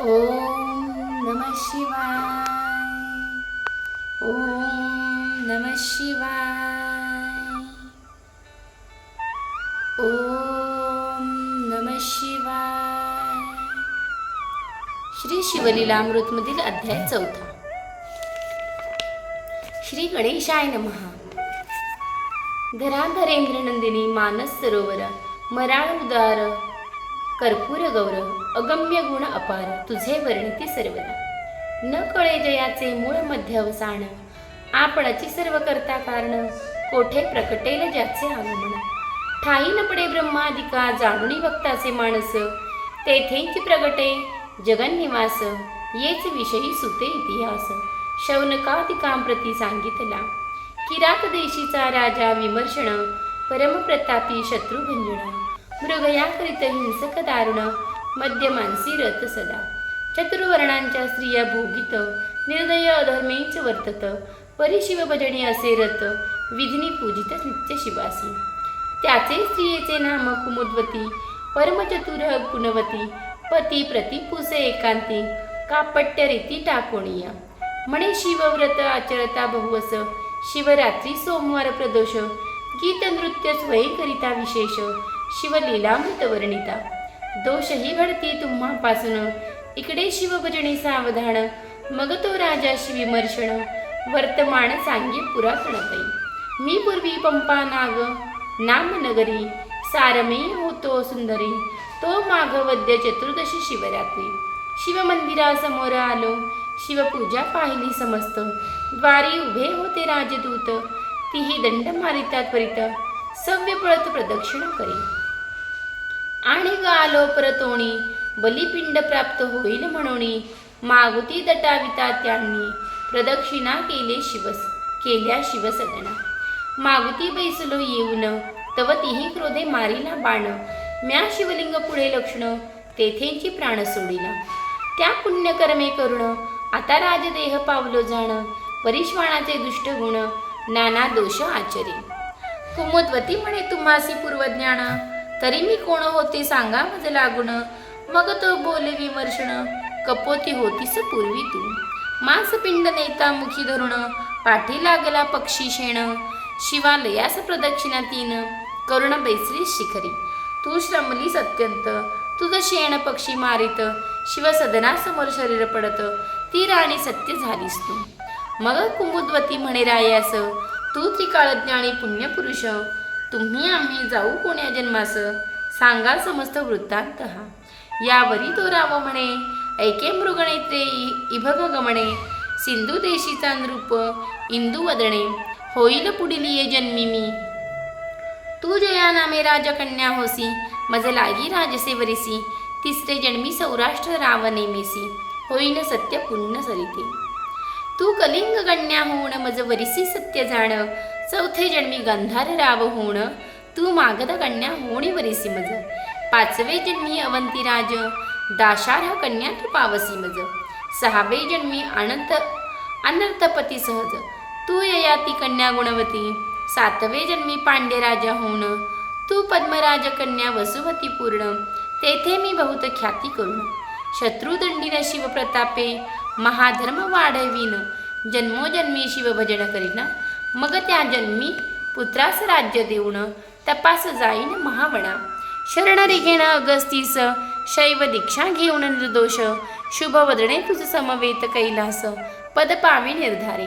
ओम नम शिवाय। ओम नम शिवाय। ओम नम शिवाय। श्री शिवलीलामृतमधील अध्याय चौथा। श्री गणेशाय नमहा धराधरेंद्र नंदिनी मानस सरोवर मराळ उदार कर्पूर गौरव अगम्य गुण अपार तुझे वर्णिती सर्वदा. न कळे जयाचे मूळ मध्य अवसान आपणाची सर्व करता कारण कोठे प्रकटेल ज्याचे आगमन. ठाई न पडे ब्रह्मादिका जाणुनी भक्ताचे माणस तेथेच प्रगटे जगन्निवास येच विषयी सुते इतिहास. शौनकादिकांप्रती सांगितला किरात देशीचा राजा विमर्शण परमप्रतापी शत्रुभंजना मृगया करीत हिंसक दारुण मध्यमानसी रथ सदा. चतुर्वर्णांच्या स्त्रिया भोगित निर्दय अधर्मेच वर्तत. परिशिव भजनी असे रथ विधिनी पूजित नित्य शिवासी. त्याचे स्त्रियेचे नाम कुमुद्वती परमचतुर गुणवती पती प्रतिपुसे एकांती कापट्य रीती टाकोणीय म्हणे शिवव्रत आचरता बहुवस शिवरात्री सोमवार प्रदोष. गीत नृत्य स्वयंकरिता विशेष शिवलीलामृत वर्णिता. दोषही घडती तुम्हापासून. इकडे शिवभजनी सावधान मग तो राजाशी विमर्शन वर्तमान सांगे पुरातनतई मी पूर्वी पंपा नाग नाम नगरी सारमे होतो सुंदरी तो माघवद्य चतुर्दशी शिवरात्री. शिवमंदिरासमोर आलो शिवपूजा पाहिली समस्त. द्वारी उभे होते राजदूत तिही दंड मारिता त्वरित. सव्य पळत प्रदक्षिण करी. आणि ग आलो परतोणी बलिपिंड प्राप्त होईल म्हणून मागुती दटाविता त्यांनी प्रदक्षिणा केले शिवस केल्या शिवसदना. मागुती बैसलो येऊन तव तिही क्रोधे मारिला बाण. म्या शिवलिंग पुढे लक्षण तेथेची प्राण सोडिला. त्या पुण्यकर्मे करुण आता राजदेह पावलो जाण परिश्वाणाचे दुष्ट गुण नाना दोष आचरे कुमुद्वती म्हणे तुम्हासी पूर्वज्ञान तरी मी कोण होते सांगा मज लागून. मग तो बोले विमर्शन कपोती होतीस पूर्वी तू. मांसपिंड नेता मुखी धरुण पाठी लागला पक्षी शेण. शिवालयास प्रदक्षिणा तीन करुण बैसरी शिखरी. तू श्रमलीस अत्यंत तुझ शेण पक्षी मारित. शिवसदनासमोर शरीर पडत ती राणी सत्य झालीस तू. मग कुमुद्वती म्हणे रायास तू त्रिकाळज्ञानी पुण्यपुरुष. तुम्ही आम्ही जाऊ कोण्या जन्मास सांगा समस्त वृत्तांत हा यावरी तो राव म्हणे ऐके मृगणेत्रे इभग गमणे. सिंधू देशीचा नृप इंदू वदणे. होईल पुढील ये जन्मी मी. तू जया नामे राजकन्या होसी मज लागी राजसेवरीसी तिसरे जन्मी सौराष्ट्र राव नेमेसी होईन सत्य पुण्य सरिते. तू कलिंग गण्या होऊन मज वरिसी सत्य जाण. चौथे जन्मी गंधार राव होण तू मागध कन्या होणी वरीसी मज. पाचवे जन्मी अवंती राज दाशार्ह कन्या तू पावसी मज. सहावे जन्मी अनंत अनर्थपती सहज. तू ययाती कन्या गुणवती. सातवे जन्मी पांडेराजा राजा तू पद्मराज कन्या वसुमती पूर्ण. तेथे मी बहुत ख्याती करू. शत्रुदंडीन शिवप्रतापे महाधर्म वाढविन. जन्मोजन्मी शिवभजन करीन. मग त्या जन्मी पुत्रास राज्य देऊन तपास जाईन महावणा शरणरी घेण अगस्तीस. शैव दीक्षा घेऊन निर्दोष. शुभ वदणे तुझ समवेत कैलास. पद पावी निर्धारे.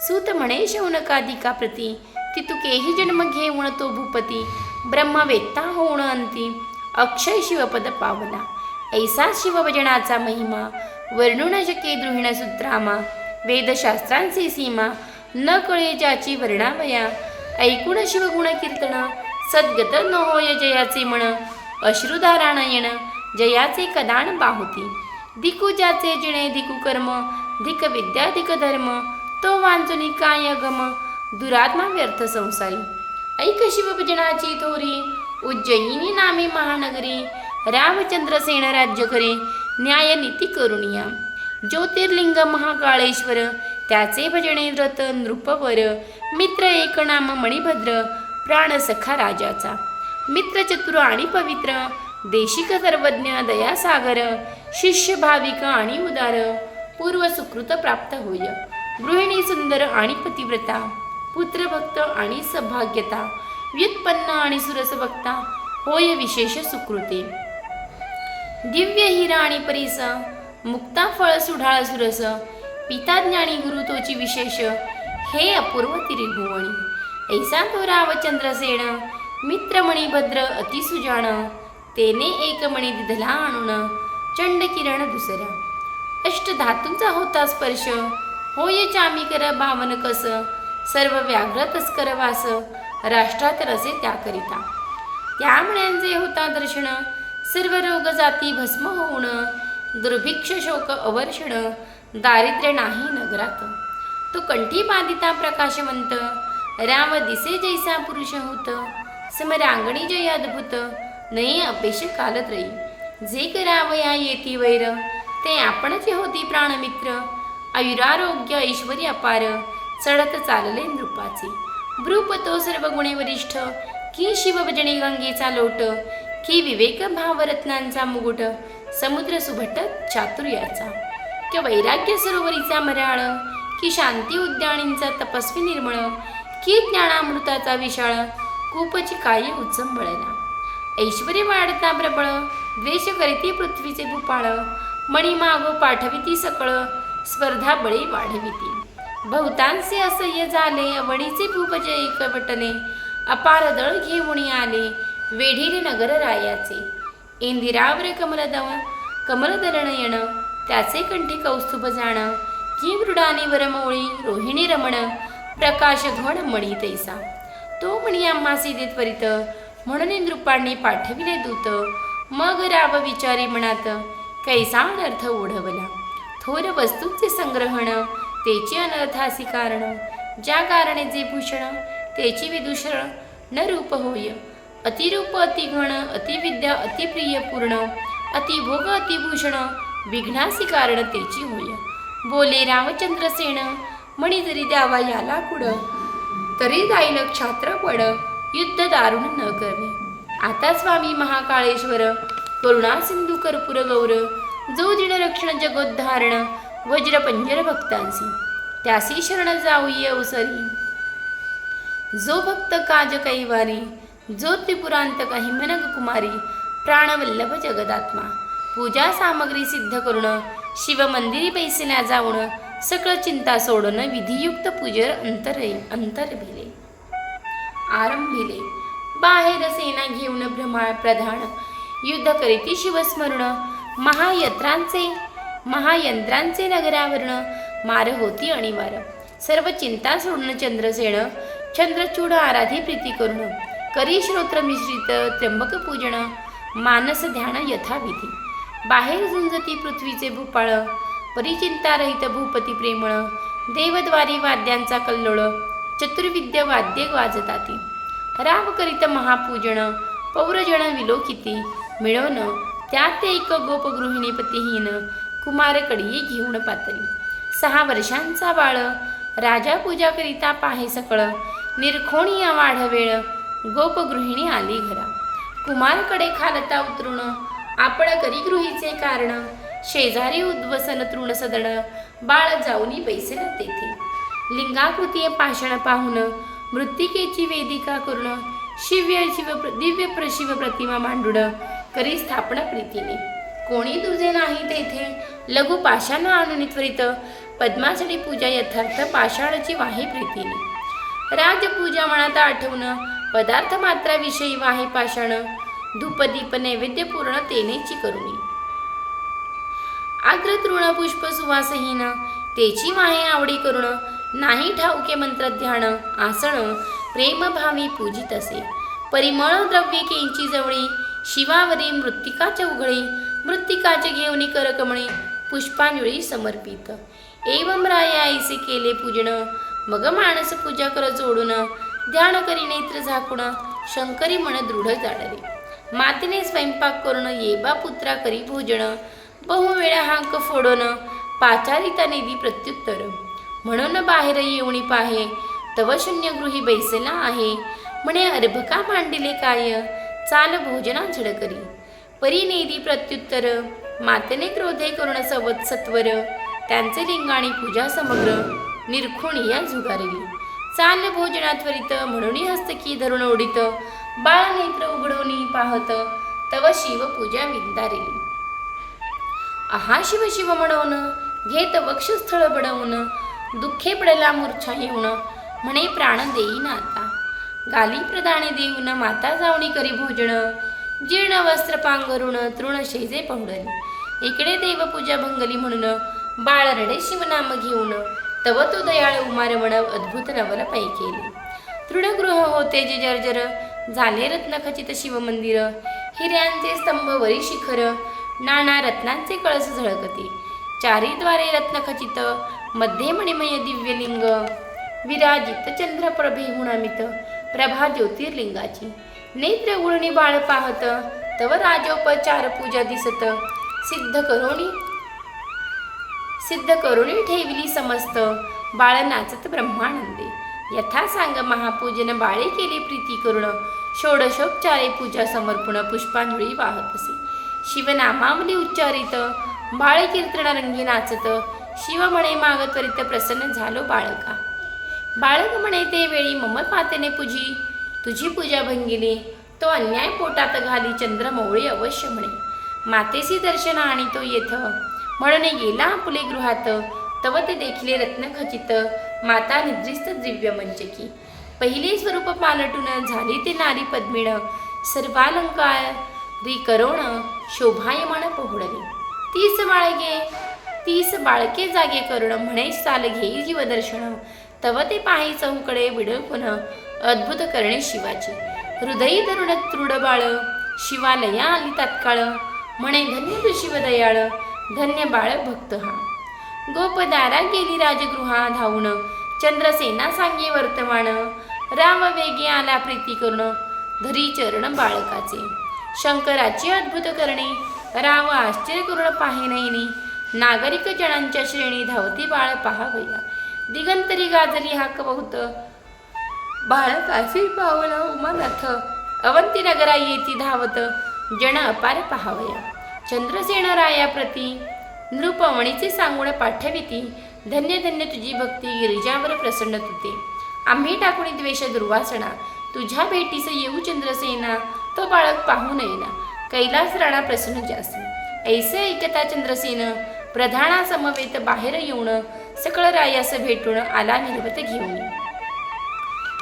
सूत म्हणे शौनकाधिका प्रती. तितुकेही जन्म घेऊन तो भूपती. ब्रह्मवेत्ता होऊन अंती. अक्षय शिवपद पावला. ऐसा शिवभजनाचा महिमा. वर्णुन शके द्रुहिण सूत्रामा वेदशास्त्रांची सीमा. न कळे ज्याची वर्णामया ऐकून शिवगुण कीर्तन सद्गत न होय जयाचे म्हण अश्रुधाराणयन जयाचे कदान बाहुती. दिकू ज्याचे जिणे दिकू कर्म धिक विद्या धिक धर्म तो वांचुनी काय गम दुरात्मा व्यर्थ संसारी. ऐक शिवभजनाची थोरी उज्जयिनी नामे महानगरी रामचंद्रसेन राज्य करे न्याय नीती करुणिया. ज्योतिर्लिंग महाकाळेश्वर त्याचे भजने व्रत नृपवर मित्र एक नाम मणिभद्र प्राणसखा राजाचा. मित्र चतुर आणि पवित्र देशिक सर्वज्ञ दयासागर शिष्य भाविक आणि उदार पूर्व सुकृत प्राप्त होय. गृहिणी सुंदर आणि पतिव्रता पुत्रभक्त आणि सौभाग्यता व्युत्पन्न आणि सुरसभक्ता होय विशेष सुकृते. दिव्य हिरा आणि परिस मुक्ता फळ सुढाळ सुरस पिता ज्ञानी गुरु तोची विशेष. हे अपूर्व तिरिभुवणी ऐसा तो रावचंद्रसेन मित्रमणी भद्र अतिसुजाण तेने एकमणी दिधला आणून. चंड किरण दुसरा. अष्ट धातूंचा होता स्पर्श. होय चामिकर भावन कस. सर्व व्याघ्र तस्कर वास. राष्ट्रात रसे त्याकरिता त्या मण्यांचे होता दर्शन. सर्व रोग जाती भस्म होऊन. दुर्भिक्ष शोक अवर्षण. दारिद्र्य नाही नगरात. तो कंठी बाधिता प्रकाशवंत राम दिसे जैसा पुरुष होत समरांगणी जय अद्भुत नये अपेश रही. जे करावया येती वैर ते आपणच होती प्राणमित्र. आयुरारोग्य ऐश्वर्य अपार चढत चालले नृपाचे. भ्रूप तो सर्व गुणे वरिष्ठ की शिवभजनी गंगेचा लोट की विवेक भावरत्नांचा मुकुट समुद्र सुभट चातुर्याचा. की वैराग्य सरोवरीचा मराळ की शांती उद्यानींचा तपस्वी निर्मळ की ज्ञानामृताचा विशाळ कूपची काही उचंबळला. ऐश्वर वाढता प्रबळ द्वेष करीती पृथ्वीचे भूपाळ मणिमागो पाठविती सकळ स्पर्धा बळी वाढविती. बहुतांचे असह्य झाले वडीचे भूपजे एकवटने अपार दळ घेऊन आले वेढीरे नगर रायाचे. इंदिरावर कमलदव येणं त्याचे कंठी कौस्तुभ जाण की मृडाने वरमोळी रोहिणी रमण प्रकाश घण मणी तैसा. तो म्हणी आम्हासी दे त्वरित म्हणून नृपांनी पाठविले दूत मग राब विचारी मनात कैसा अनर्थ ओढवला. थोर वस्तूंचे संग्रहण त्याची अनर्थासी कारण ज्या कारणे जे भूषण त्याची विदूषण न रूप होय. अतिरूप अतिगण अतिविद्या अतिप्रिय पूर्ण अतिभोग अतिभूषण विघ्नासी कारण तेची होय. बोले रामचंद्रसेन म्हणी जरी द्यावा याला कुड तरी जाईल क्षात्र पड युद्ध दारुण न करणे. आता स्वामी महाकाळेश्वर करुणा सिंधू कर्पूर गौर जो दिन रक्षण जगोद्धारण वज्र पंजर भक्तांसी. त्यासी शरण जाऊई अवसरी. जो भक्त काज कैवारी जो त्रिपुरांत काही मनग कुमारी प्राणवल्लभ जगदात्मा. पूजा सामग्री सिद्ध करून शिवमंदिरी बैसल्या जाऊन सगळं चिंता सोडणं विधियुक्त पूजेर अंतर अंतर भिले. आरंभिले बाहेर सेना घेऊन भ्रमाळ प्रधान युद्ध करीती शिवस्मरण महायत्रांचे महायंत्रांचे नगरावरण मार होती अणिवार सर्व चिंता सोडणं चंद्रसेन चंद्रचूड आराधी प्रीती करून करी श्रोत्र मिश्रित त्र्यंबक पूजन मानस ध्यान यथाविधी. बाहेर झुंजती पृथ्वीचे भूपाळ परिचिंता रहित भूपती प्रेमळ देवद्वारी वाद्यांचा कल्लोळ चतुर्विद्य वाद्ये वाजताती. राम करीत महापूजन पौरजन विलोकिती मिळवण त्यात एक गोपगृहिणी पतीहीन कुमारकडीये घेऊन पातळी. सहा वर्षांचा बाळ राजा पूजा करिता पाहे सकळ निरखोणीया वाढवेळ गोपगृहिणी आली घरा. कुमारकडे खालता उतरून आपण करी गृहीचे कारण? शेजारी उद्वसन तृण सदन बाळ जाऊनी पैसे तेथे लिंगाकृती पाषाण पाहून मृत्तिकेची वेदिका करून शिव्य शिव दिव्य प्रशिव प्रतिमा मांडून करी स्थापना प्रीतीने. कोणी दुजे नाही तेथे? लघु पाषाण आणून त्वरित पद्माचडी पूजा यथार्थ पाषाणाची वाही प्रीतीने. राजपूजा मनात आठवणं पदार्थ मात्राविषयी वाहे पाषाण धूपदीप नैवेद्य पूर्ण तेनेची करुणी. आग्र तृण पुष्प सुवासहीन तेची माहे आवडी करुण नाही ठाऊके मंत्र ध्यान आसन प्रेमभावी पूजित असे. परिमळ द्रव्ये केंची जवळी शिवावरी मृत्तिकाच्या उघळी मृत्तिकाचे घेऊनी करकमणे पुष्पांजळी समर्पित. एवं राया आईसे केले पूजन मग माणस पूजा कर जोडून ध्यान करी नेत्र झाकून शंकरी मन दृढ जाडले मातेने स्वयंपाक करून येबा पुत्रा करी भोजन. बहुवेळा हांक फोडणं पाचारिता निधी प्रत्युत्तर. म्हणून बाहेर येवणी पाहे तव शून्य गृही बैसला आहे. म्हणे अर्भका मांडिले काय? चाल भोजना झडकरी. परी नेदी प्रत्युत्तर मातेने क्रोधे करुण सवत सत्वर त्यांचे लिंगाणी पूजा समग्र निरखुणी या झुगारली. चाल भोजना त्वरित म्हणून हस्तकी धरून ओढित बाळ नेत्र उघडवणी पाहत तव शिव पूजा विंदारिली आहा शिव शिव म्हणवणं घेत वक्षस्थळ बडवण दुःखे पडला मूर्छा येऊन म्हणे प्राण देईन आता गाली प्रदाने देऊन माता जावणी करी भोजन जीर्ण वस्त्र पांघरून तृण शेजे पहुडली. इकडे देवपूजा भंगली म्हणून बाळ रडे शिवनाम घेऊन तव तो दयाळ उमारवण अद्भुत नवल पै केले तृणगृह होते जे जर्जर झाले रत्नखचित शिवमंदिर. हिऱ्यांचे स्तंभवरी शिखर. नाना रत्नांचे कळस झळकते. चारीद्वारे रत्नखचित मध्ये मणिमय दिव्यलिंग. विराजित चंद्रप्रभे गुणामित प्रभा ज्योतिर्लिंगाची. नेत्र गुळणी बाळ पाहत. तव राजोपचार पूजा दिसत. सिद्ध करोणी सिद्ध करुणी ठेवली समस्त. बाळ नाचत ब्रह्मानंदे. यथा सांग महापूजन बाळे केली प्रीती करुण. षोडशोपचारे पूजा समर्पण पुष्पांजळी वाहत असे. शिवनामावली उच्चारित बाळ कीर्तन रंगी नाचत शिव म्हणे मागत्वरित प्रसन्न झालो बाळका. बाळक म्हणे ते वेळी मम मातेने पूजी. तुझी पूजा भंगिली तो अन्याय पोटात घाली चंद्रमौळी अवश्य म्हणे. मातेसी दर्शन आणि तो येथ. म्हणून गेला आपुले गृहात तव ते देखिले रत्नखचित माता निद्रिस्त दिव्य मंचकी पहिली स्वरूप पालटून झाली ते नारी पद्मिण. सर्वालंकारी करोण शोभायमान पोहडली. तीस बाळगे तीस बाळके जागे करुण म्हणे चाल घेई जीवदर्शन. तव ते पाही चौकडे विडकून अद्भुत करणे शिवाची. हृदयी तरुण तृड बाळ शिवालया आली तात्काळ. म्हणे धन्य तू शिवदयाळ धन्य बाळ भक्त हा. गोपदारा गेली राजगृहा धावून. चंद्रसेना सांगे वर्तमान. राम वेगी आला प्रीती करून धरी चरण बाळकाचे. शंकराची अद्भुत करणे राव आश्चर्य करून पाहि नयनी नागरिक जणांच्या श्रेणी धावती बाळ पहावया. दिगंतरी गाजली हाक बहुत. बाळकाशी पावला उमानाथ अवंती नगरा येती धावत जन अपार पहावया. चंद्रसेन राया प्रती नृपवणीचे सांगून पाठविती धन्य धन्य तुझी भक्ती गिरिजावर प्रसन्न तुते. आम्ही टाकून द्वेष दुर्वासना तुझ्या भेटीस येऊ चंद्रसेना तो बाळक पाहू नयेना. कैलास राणा प्रसन्न जास्त. ऐसे ऐकता चंद्रसेन प्रधाना समवेत बाहेर येऊन सकळ रायास भेटून आला निर्वत घेऊन.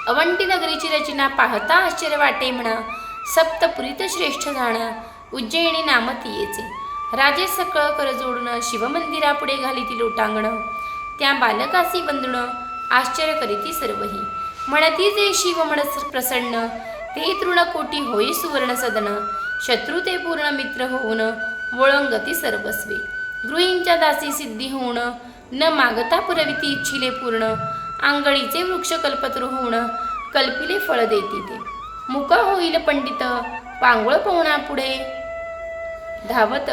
अवंटी नगरीची रचना पाहता आश्चर्य वाटे म्हणा सप्तपुरीत श्रेष्ठ जाणा उज्जयिनी नाम येचे. राजे सकळ कर जोडणं शिवमंदिरापुढे घाली ती लोटांगण. त्या बालकासी बंदणं आश्चर्य करीती सर्वही. म्हणती जे शिव म्हणस प्रसन्न ते तृण कोटी होई सुवर्ण सदन. शत्रू ते पूर्ण मित्र होऊन वळंगती सर्वस्वी. गृहींच्या दासी सिद्धी होऊन न मागता पुरविती इच्छिले पूर्ण. आंगळीचे वृक्ष कल्पतरू होऊन कल्पिले फळ देती ते. मुक होईल पंडित पांगुळ पवना पुढे. धावत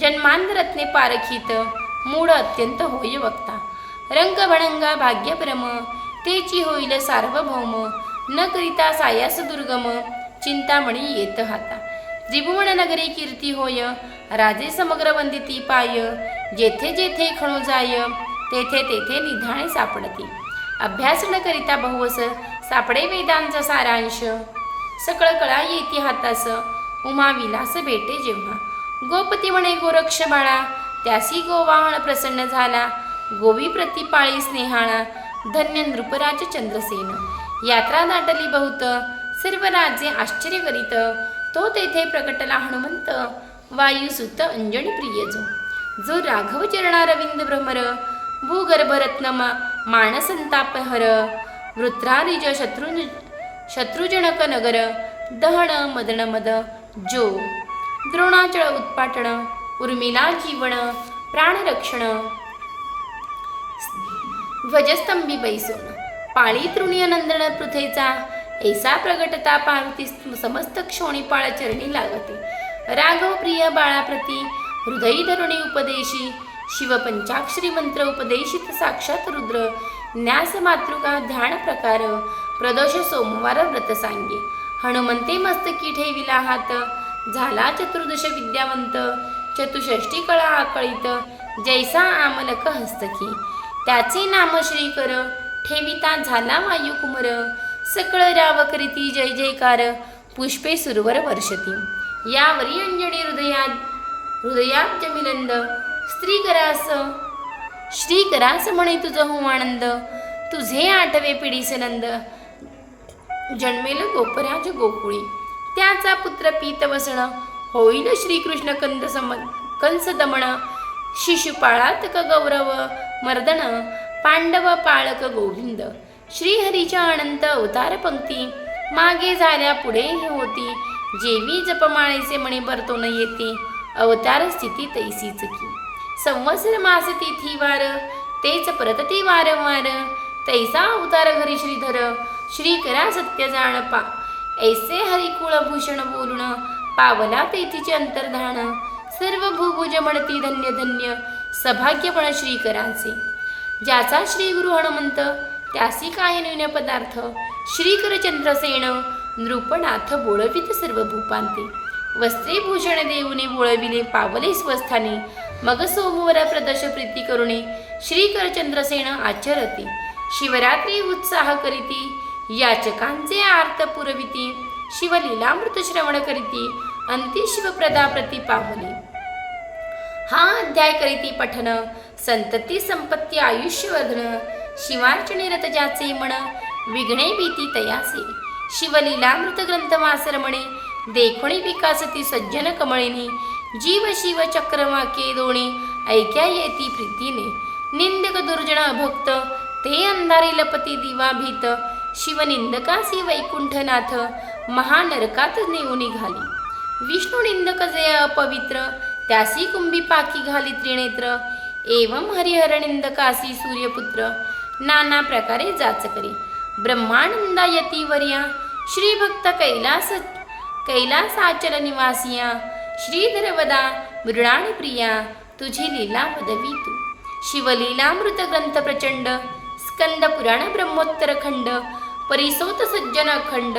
जन्मांध रत्ने पारखीत मूळ अत्यंत होय वक्ता. रंगभणंगा भाग्यप्रम तेची होईल सार्वभौम न करिता सायास दुर्गम चिंतामणी येत हाता. त्रिभुवन नगरी कीर्ती होय राजे समग्र वंदिती पाय जेथे जेथे खणू जाय तेथे तेथे निधाणे सापडती. अभ्यास न करिता बहुवस सापडे वेदांचा सारांश. सकळ कळा येती हातास उमा विलास भेटे जेव्हा. गोपती म्हणे गोरक्ष बाळा त्यासी गोवाहण प्रसन्न झाला गोवी प्रतिपाळी स्नेहाळा धन्य नृपराज चंद्रसेन. यात्रा दाटली बहुत सर्व राजे आश्चर्य करीत तो तेथे प्रकटला हनुमंत वायुसुत अंजनी प्रियजो. जो जो राघव चरणा रविंद भ्रमर भूगर्भरत्नम मानसंतापहर वृत्रारिज शत्रु शत्रुजनक नगर दहन मदन मद जो. द्रोणाचळ उत्पाटन उर्मिला जीवन प्राणरक्षण ध्वजस्तंभी बैसून पाळी तृणीय नंदन पृथेचा ऐसा प्रगटता पार्वती समस्त क्षोणीपाळ चरणी लागते. राघव प्रिय बाळाप्रती हृदयी धरुणी उपदेशी शिवपंचाक्षरी मंत्र उपदेशित साक्षात रुद्र न्यास मातृका ध्यान प्रकार प्रदोष सोमवार व्रत सांगे. हनुमंते मस्तकी ठेविला हात झाला चतुर्दश विद्यावंत चतुष्षष्टी कळा आकळीत जैसा आमलक हस्तकी. त्याचे नाम श्रीकर ठेविता झाला वायू कुमर सकळ राव करीती जय जयकार. पुष्पे सुरवर वर्षती. यावरी अंजनी हृदयात हृदयाब्ज मिलंद स्त्री करास श्री करास म्हणे तुझं हो आनंद. तुझे आठवे पिढी नंद. जन्मेल गोपराज गोकुळी. त्याचा पुत्र पीत वसण. होईल श्रीकृष्ण कंद सम कंस दमण शिशुपाळात क गौरव. मर्दन पांडव पाळक गोविंद श्रीहरीच्या अनंत अवतार पंक्ती. मागे झाल्या पुढे हे होती. जेवी जपमाळेचे म्हणे बरतो न येते. अवतार स्थिती तैसीच की. संवत्सर मास तिथी वार तेच परतती वारंवार. तैसा अवतार घरी श्रीधर श्री करा सत्य जाण पा ऐसे हरिकुळभूषण बोलण बोलून पावला तेथीचे अंतर्धान. सर्व भूभुज म्हणती धन्य धन्य सभाग्यपण श्रीकरांचे ज्याचा श्री गुरु हनुमंत त्यासी काय न्यून पदार्थ? श्रीकरचंद्रसेन नृपनाथ बोळवित सर्व भूपांते. वस्त्रे भूषण देऊने बोळविले पावले स्वस्थाने. मग सोमवर प्रदर्श प्रीती करुणे श्रीकरचंद्रसेन आचरती. शिवरात्री उत्साह करीती याचकांचे आर्त पुरविती. शिवलीलामृत श्रवण करीती अंतिशिवप्रदा प्रति पावली. हा अध्याय करीती पठन संतती संपत्ती आयुष्यवर्धन शिवार्चने रत ज्याचे मन विघ्ने भीती तयासे शिवलीलामृत ग्रंथ वासरमणे देखोणी विकासती सज्जन कमळिनी जीव शिव चक्रवाके दोणी ऐक्या येती प्रीतीने. निंदक दुर्जन अभक्त ते अंधारी लपती दिवा भीत. शिवनिंदकासी वैकुंठनाथ महानरकात नेऊ निघाली. विष्णू निंदक जे अपवित्र त्यासी कुंभी पाकी घाली त्रिनेत्र. एवं हरिहरनिंद कासी सूर्यपुत्र. नाना प्रकारे जाच करी. ब्रह्मानंदा यतीवर्या श्रीभक्त कैलास कैलासाचल निवासिया. श्रीधर वदा प्रिया. तुझी लीला पदवी तू. शिवलीलामृत ग्रंथ प्रचंड. स्कंद पुराण ब्रह्मोत्तर खंड. परिसोत सज्जन अखंड.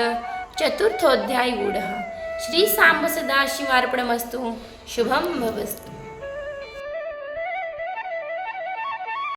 चतुर्थोध्याय गूढ. श्री सांब सदा शिवार्पणमस्तु। शुभम भवस्तु।